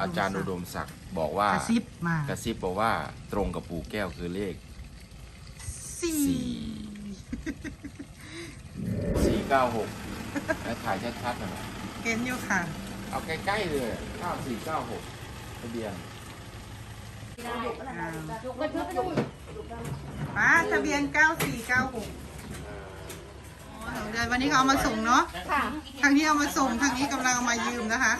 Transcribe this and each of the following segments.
อาจารย์อุดมศักดิ์บอกว่ากระซิบมากระซิบบอกว่าตรงกับปู่แก้วคือเลขสี่สี่สี่เก้าหกแล้วถ่ายชัดๆหน่อย เห็นอยู่ค่ะ เอาใกล้ๆเลยเก้าสี่เก้าหกทะเบียนป้าทะเบียน 9496อ๋อเดี๋ยววันนี้เขาเอามาส่งเนาะค่ะทางนี้เอามาส่ง ทางนี้กำลังเอามายืมนะคะ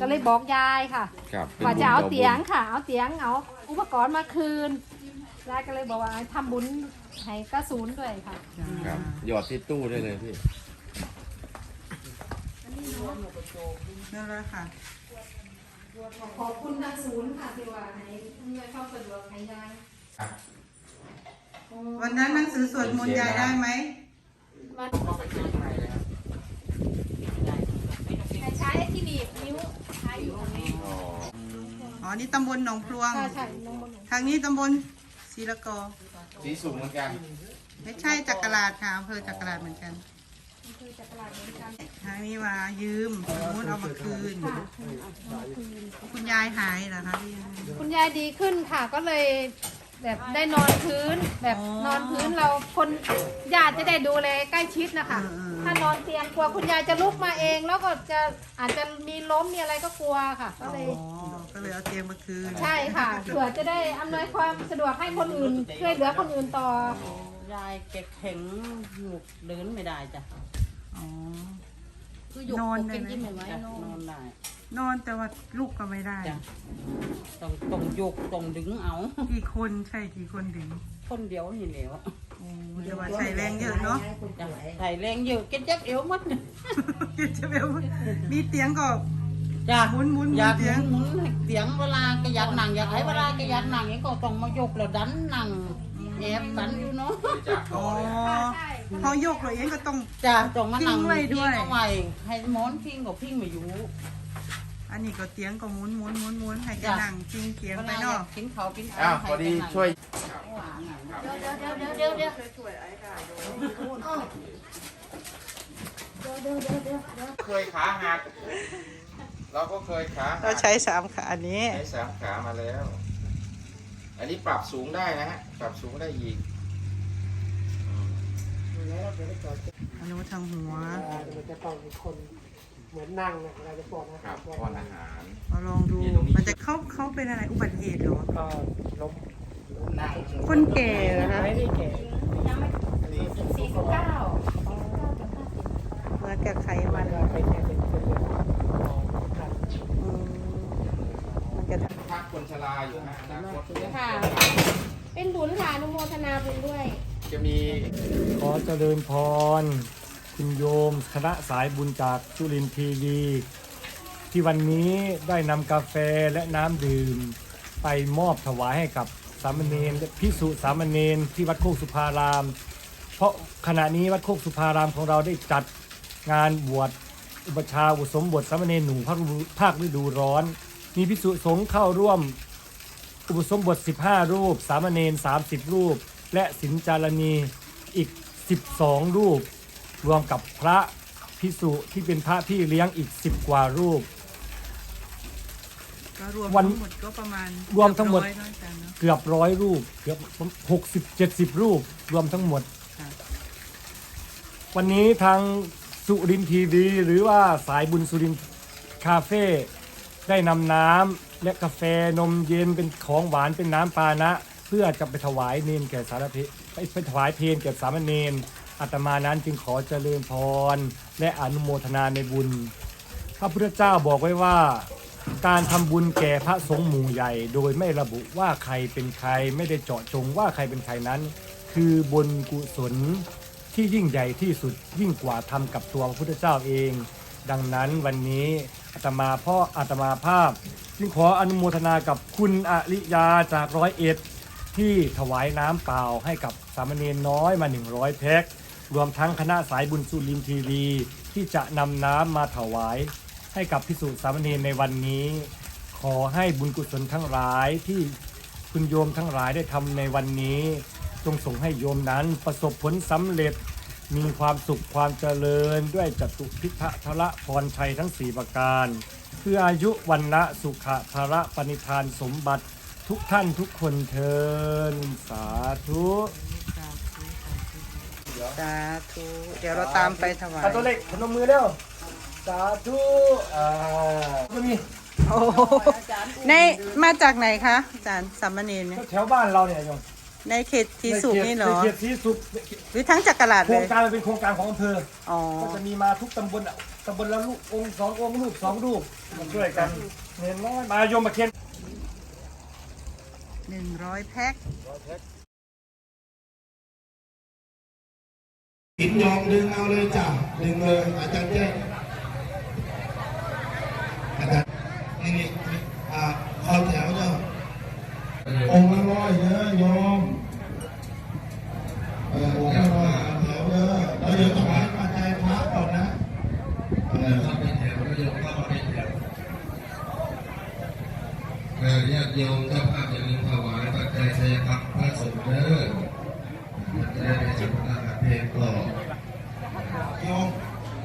ก็เลยบอกยายค่ะครับป็นว่าจะเอาบุญต่เตียงค่ะ เอาเตียงเอาอุปกรณ์มาคืนยายก็เลยบอกว่าทำบุญให้กระสูนด้วยค่ะ ครับหยอดที่ตู้ได้เลยพี่ นั่นแหละค่ะ ขอบคุณทางศูนย์ค่ะที่ว่าให้อำนวยความสะดวกให้ยายวันนั้นหนังสือสวดมนต์ยายได้ไหมก็ไปเช็คให้นะครับ ให้ใช้ ที่หนีบนิ้วใช้อยู่ตรงนี้อ๋ออ๋อ นี่ตำบลหนองพลวง ใช่ใช่น้องบนทางนี้ตำบลศรีละกอ สีสูงเหมือนกันไม่ใช่จักรลาดค่ะอำเภอจักรลาดเหมือนกัน คือจักรลาดเหมือนกันทางนี้มายืมทางนู้นเอามาคืนคุณยายหายเหรอคะพี่ คุณยายดีขึ้นค่ะก็เลยแบบได้นอนพื้นแบบอ๋อ นอนพื้นเราคนญาติจะได้ดูแลใกล้ชิดนะคะอืม ถ้านอนเตียงกลัวคุณยายจะลุกมาเอง แล้วก็จะอาจจะมีล้มมีอะไรก็กลัวค่ะก็อ๋อเลยก็เลยเอาเตียงมาคืนใช่ค่ะเผื่อจะได้อำนวยความสะดวกให้คนอื่นช่วยเหลือคนอื่นต่อ ยายแกแข็งหนุกเดินไม่ได้จ้ะอ๋อ คือหยกนอนปได้กไหม กินไม่ไหวนอนอนได้นอนแต่ว่าลูกก็ไม่ได้ จ้ะต้องต้องยกต้องดึงเอา กี่คนใช่กี่คนถึง คนเดียวนี่แหล้ว โอ้แต่ว่าใช้แรงเยอะเนาะจ้ะใส่แรงเยอะแกเจ็บเอวหมัดจะเบลมีเตียงก็ จ้ะหมุนหมุนหมุนอยากเตียง หมุนให้เสียงเวลาแกอยากนั่งอยากให้เวลาแกอยากนั่งอย่างนี้ก็ต้องมายกแล้วดันนั่งแอบกันอยู่เนาะบริจาคต่อ๋ออเลยพอยกเราเองก็ต้อง จ้ะต้องมานั่งพิงไว้ด้วย พิงเอาไว้ให้หมอนพิงกับพิงไม่อยู่ อันนี้ก็เตียงก็หมุนหมุนหมุนหมุนให้แกจ้ะนั่งจริงเตียงเวไปลาอยาเนาะกกินข้าวกินข้าวอ้าวพอดีช่วยเดี๋ยวเดี๋ยวเดี๋ยวเคยขาหักเราก็เคยขาหัเรากใช้สามขาอันนี้ ใช้สามขามาแล้ว อันนี้ปรับสูงได้นะฮะปรับสูงได้อีกอืมอันนู้นทางหัว มันจะต้องมีคนเหมือนนั่งนะเวลาจะป้อนอาคหารัรบป้อนอาหารเราลองดูนี่ตรงนี้มันจะเขาเขาเป็นอะไรอุบัติเหตุเหรอ ก็ล้มนั่งคนแก่เหรอคะไม่ได้แก่สี่สิบเก้าเหมือนกับไขมันก็เป็นแค่เป็นเป็นเรื่องของการอืมมันจะทพักคนชราอยู่ฮะอนาคตค่ะ เป็นบุญค่ะอนุโมทนาบุญด้วย จะมีขอเจริญพร คุณโยม คณะสายบุญจากจุลินทีวี ที่วันนี้ได้นำกาแฟและน้ำดื่ม ไปมอบถวายให้กับสามเณรและพิสุสามเณรที่วัดโคกสุภาราม เพราะขณะนี้วัดโคกสุภารามของเราได้จัดงานบวชอุปชาอุสมบทสามเณรหนุ่มภาคฤดูภาคฤดูร้อน มีพิสุสงฆ์เข้าร่วมอุปสมบท 15 รูป สามเณร30 รูป และสินจารณีอีก 12 รูป รวมกับพระพิสุที่เป็นพระพี่เลี้ยงอีก 10 กว่ารูป ก็รวมวันทั้งหมดก็ประมาณรวมทั้งหมดร้อยเนอะอาจารย์เนอะ เกือบร้อยรูปเกือบ60 70รูป รวมทั้งหมด ค่ะ วันนี้ทางสุรินทร์ทีวี หรือว่าสายบุญสุรินทร์คาเฟ่ได้นำน้ำและกาแฟนมเย็นเป็นของหวานเป็นน้ำปานะ เพื่อจะไปถวายเนนแก่สารเพไปไปถวายเพลแก่สามเณร อาตมานั้นจึงขอเจริญพรและอนุโมทนาในบุญ พระพุทธเจ้าบอกไว้ว่า การทำบุญแก่พระสงฆ์หมู่ใหญ่ โดยไม่ระบุว่าใครเป็นใครไม่ได้เจาะจงว่าใครเป็นใครนั้น คือบุญกุศลที่ยิ่งใหญ่ที่สุดยิ่งกว่าทำกับตัวพระพุทธเจ้าเอง ดังนั้นวันนี้อาตมาพ่ออาตมาภาพ จึงขออนุโมทนากับคุณอริยาจากร้อยเอ็ดที่ถวายน้ำเปล่าให้กับสามเณรน้อยมา 100 แพ็ค รวมทั้งคณะสายบุญสุรินทีวี ที่จะนำน้ำมาถวาย ให้กับพิสุสามเณรในวันนี้ ขอให้บุญกุศลทั้งหลายที่คุณโยมทั้งหลายได้ทำในวันนี้ จงส่งให้โยมนั้นประสบผลสำเร็จ มีความสุขความเจริญด้วยจตุพิทะทละพรชัยทั้งสี่ประการ เพื่ออายุวันนะสุขะภาระปณิธานสมบัติทุกท่านทุกคนเทินสาธุ สาธุเดี๋ยวเราตามไปถวายเอาตัวเล็กพนมมือเร็วสาธุอ่าก็มีโอ้โหในมาจากไหนคะอาจารย์สามเณรเนี่ยแถวบ้านเราเนี่ยโยมในเขตทีสุกนี่เหรอในเขตสีสุขหรือทั้งจักรลาดโครเลงยการมันเป็นโครงการของอำเภออ๋อก็จะมีมาทุกตำบลอะตำบลละลูกองค์สององค์ลูกสองลูกมาช่วยกันเน้นน้อยมาโยมมาเคียนหนึ่งร้อยแพ็ค หินยองดึงเอาเลยจ้ะดึงเลยอาจารย์แจ้งอาจารย์นี่นี่นอ่าคอแถวเนาะองค์ละร้อยเด้อยอมเออองค์ละร้อยแถวเด้อแล้วเดี๋ยวถวายปัจจัยพระก่อนนะเออเข้าไปแถวแล้วโยมเข้าแถวเออญาติโยมเจ้าภาพอย่าลืมถวายปัจจัยทายพักพระสงฆ์เด้อ มันจะได้ไปสัมปทานเพลงต่อยม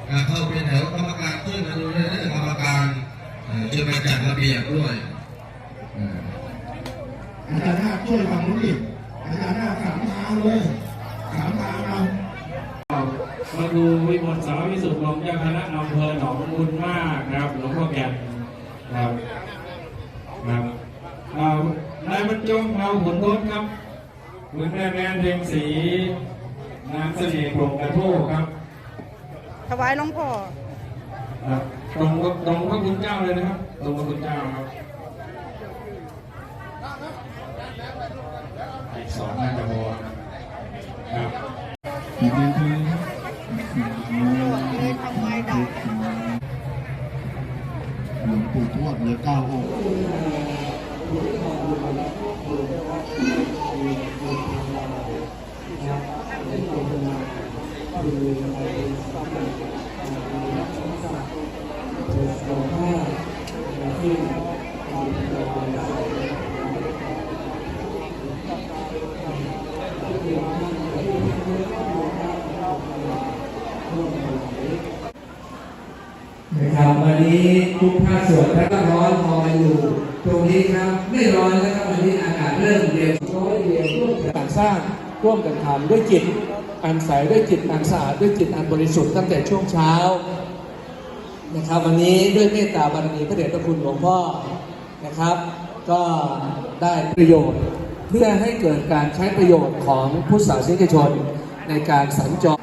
อ่าเข้าไปแถวกรรมการช่วยมาดูด้วยกรรมการช่วยมาจัดระเบียบด้วยอาจารย์หน้าช่วยฝั่งนู้นดิอาจารย์นาสามทางเลยสามทางเอามาดูวิมลสาววิสุทธิ์รองเจ้าคณะอำเภอหนองบุญมากนะครับหลวงพ่อแก่นครับครับเอานายบรรจงเอาผลพ้นครับคุณแม่แมน เรียงศรีนางเสน่ห์โปร่งกระโทกครับถวายหลวงพ่อครับตรงกับตรงพระคุณเจ้าเลยนะครับ ตรงพระคุณเจ้าครับอีกสองน่าจะพอครับหลวงปู่ทวดเหลือเก้าองค์ นะครับวันนี้ทุกภาคส่วนแล้วก็ร้อนพออยู่ ตรงนี้ครับไม่ร้อนแล้วครับวันนี้อากาศเริ่มเย็นร้อยเย็นร่วมกันสร้างร่วมกันทำด้วยจิต อันใสด้วยจิตอันสะอาดด้วยจิตอันบริสุทธิ์ตั้งแต่ช่วงเช้านะครับ วันนี้ด้วยเมตตาบารมีพระเดชพระคุณหลวงพ่อนะครับ ก็ได้ประโยชน์ เพื่อให้เกิดการใช้ประโยชน์ของผู้ศาสนิกชนในการสัญจร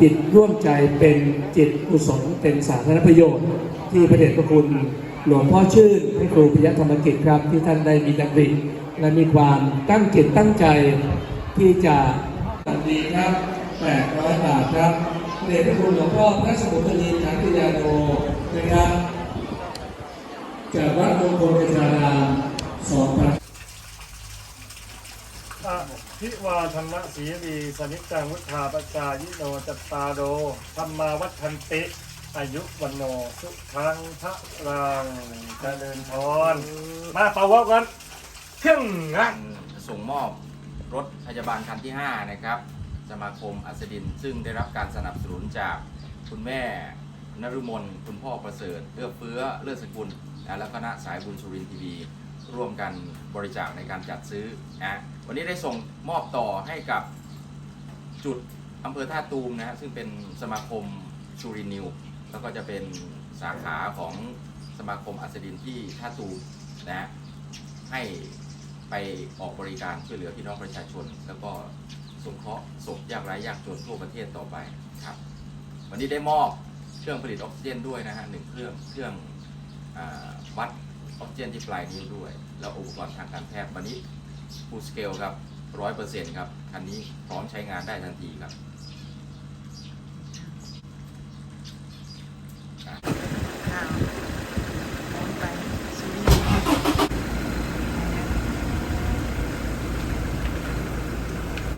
จิตร่วมใจเป็นจิตกุศลเป็นสาธารณประโยชน์ ที่พระเดชพระคุณหลวงพ่อชื่นพระครูปิยธรรมกิจครับที่ท่านได้มีดำริและมีความตั้งจิตตั้งใจที่จะ ตัดีครับ800บาทครับพระเดชพระคุณหลวงพ่อพระสมุทรีขันติยาโนนะครับ จากวัดมงคลประชารามสองพันอะพิวาธรรมสีรีสนิจจังวุฒาปจายิโนจัตตาโดธรรมาวัฒนติอายุวันโนสุขังพระรังเจริญพรมาเป่าวะกันเที่ยงนะส่งมอบ รถพยาบาลคันที่ 5 นะครับ สมาคมอัสดิน ซึ่งได้รับการสนับสนุนจากคุณแม่นรุมน คุณพ่อประเสริฐเอื้อเฟื้อเลือดสกุลและคณะสายบุญสุรินทีวีร่วมกันบริจาคในการจัดซื้อนะวันนี้ได้ส่งมอบต่อให้กับจุดอำเภอท่าตูมนะฮะซึ่งเป็นสมาคมชูรินิว แล้วก็จะเป็นสาขาของสมาคมอัสดินที่ท่าตูมนะให้ ไปออกบริการช่วยเหลือพี่น้องประชาชน แล้วก็สงเคราะห์ศพยากไร้ยากจนทั่วประเทศต่อไปครับ วันนี้ได้มอบเครื่องผลิตออกซิเจนด้วยนะฮะหนึ่งเครื่องเครื่องวัดออกซิเจนที่ปลายนิ้วด้วย แล้วอุปกรณ์ทางการแพทย์วันนี้ฟูลสเกลครับร้อยเปอร์เซ็นต์ครับคันนี้พร้อมใช้งานได้ทันทีครับ